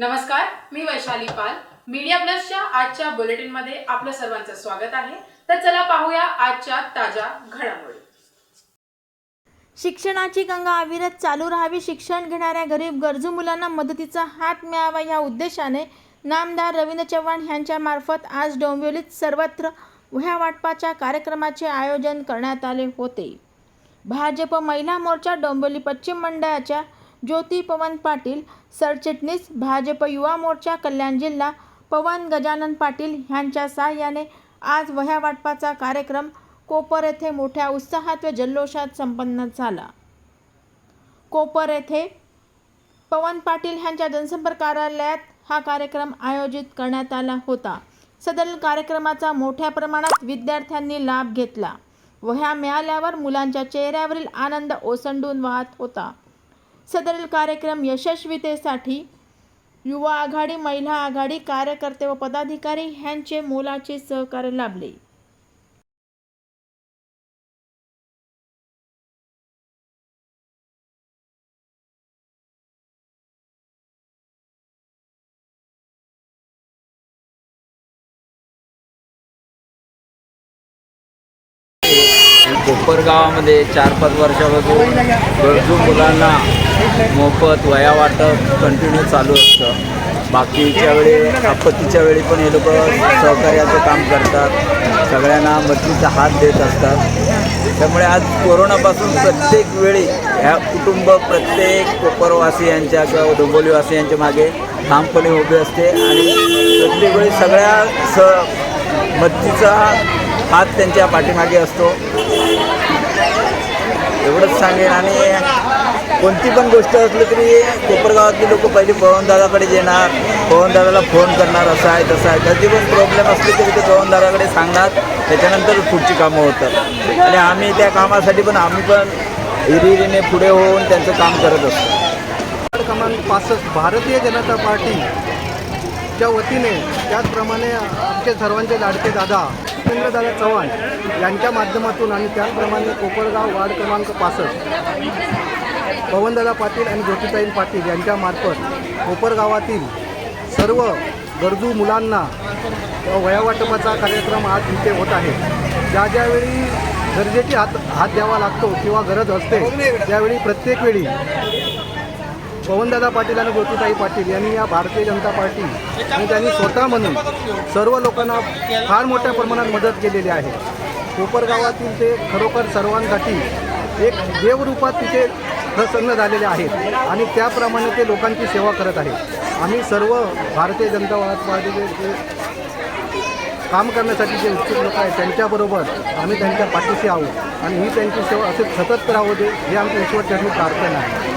नमस्कार मी वैशाली पाल. मीडिया प्लसच्या आजच्या बुलेटिनमध्ये आपलं सर्वांचं स्वागत आहे. तर चला पाहूया आजच्या ताज्या घडामोडी. शिक्षणाची गंगा अविरत चालू राहावी शिक्षण घेणाऱ्या गरीब गरजू मुलांना मदतीचा हात मिळावा या उद्देशाने नामदार रवींद्र चव्हाण यांच्या मार्फत आज डोंबिवलीत सर्वत्र वह्या वाटपाच्या कार्यक्रमाचे आयोजन करण्यात आले होते. भाजप महिला मोर्चा डोंबिवली पश्चिम मंडळाच्या ज्योती पवन पाटील सरचिटणीस भाजप युवा मोर्चा कल्याण जिल्हा पवन गजानन पाटील ह्यांच्या साहाय्याने आज वह्या वाटपाचा कार्यक्रम कोपर येथे मोठ्या उत्साहात व जल्लोषात संपन्न झाला. कोपर येथे पवन पाटील ह्यांच्या जनसंपर्क कार्यालयात हा कार्यक्रम आयोजित करण्यात आला होता. सदर कार्यक्रमाचा मोठ्या प्रमाणात विद्यार्थ्यांनी लाभ घेतला. वह्या मिळाल्यावर मुलांच्या चेहऱ्यावरील आनंद ओसंडून वाहत होता. सदरील कार्यक्रम यशस्वीतेसाठी युवा आघाडी महिला आघाडी कार्यकर्ते व पदाधिकारी ह्यांचे मोलाचे सहकार्य लाभले. कोपर गावामध्ये चार पाच वर्षापासून गरजू मुलांना मोफत वया वाटप कंटिन्यू चालू असतं. बाकीच्या वेळी आपत्तीच्या वेळी पण हे लोक सहकार्याचं काम करतात. सगळ्यांना मदतीचा हात देत असतात. त्यामुळे आज कोरोनापासून प्रत्येक वेळी ह्या कुटुंब प्रत्येक कोपरवासियांच्या किंवा डोंबोलीवासियांच्या मागे ठामपणे उभे असते आणि प्रत्येक वेळी सगळ्या स मदतीचा हात त्यांच्या पाठीमागे असतो. एवढंच सांगेन आणि कोणती पण गोष्ट असली तरी कोपरगावातली लोक पहिले पवनदादाकडे येणार पवनदादाला फोन करणार असं आहे तसं आहे. कधी पण प्रॉब्लेम असली तरी ते पवनदादाकडे सांगणार त्याच्यानंतर पुढची कामं होतात. आणि आम्ही त्या कामासाठी पण आम्ही पण हिरिरीने पुढे होऊन त्यांचं काम करत असतो. क्रमांक पासष्ट भारतीय जनता पार्टीच्या वतीने त्याचप्रमाणे आमचे सर्वांचे लाडके दादा दादा चव्हाण यांच्या माध्यमातून आणि त्याचप्रमाणे कोपरगाव वार्ड क्रमांक पासष्ट पवनदादा पाटील आणि ज्योतिताईन पाटील यांच्यामार्फत कोपरगावातील सर्व गरजू मुलांना वयावाटपाचा कार्यक्रम आज इथे होत आहे. ज्या ज्यावेळी गरजेची हात हात द्यावा लागतो किंवा गरज असते त्यावेळी प्रत्येक वेळी पवनदादा पाटील आणि ज्योतिताई पाटील यांनी या भारतीय जनता पार्टी आणि त्यांनी स्वतः म्हणून सर्व लोकांना फार मोठ्या प्रमाणात मदत केलेली आहे. कोपरगावातील ते खरोखर सर्वांसाठी एक देवरूपात तिथे प्रसन्न झालेले आहेत आणि त्याप्रमाणे ते लोकांची सेवा करत आहेत. आम्ही सर्व भारतीय जनता पार्टीचे जे काम करण्यासाठी जे उत्सुक लोक आहेत त्यांच्याबरोबर आम्ही त्यांच्या पाठीशी आहोत आणि ही त्यांची सेवा असे सतत राहू दे हे आमची त्यांनी प्रार्थना आहे.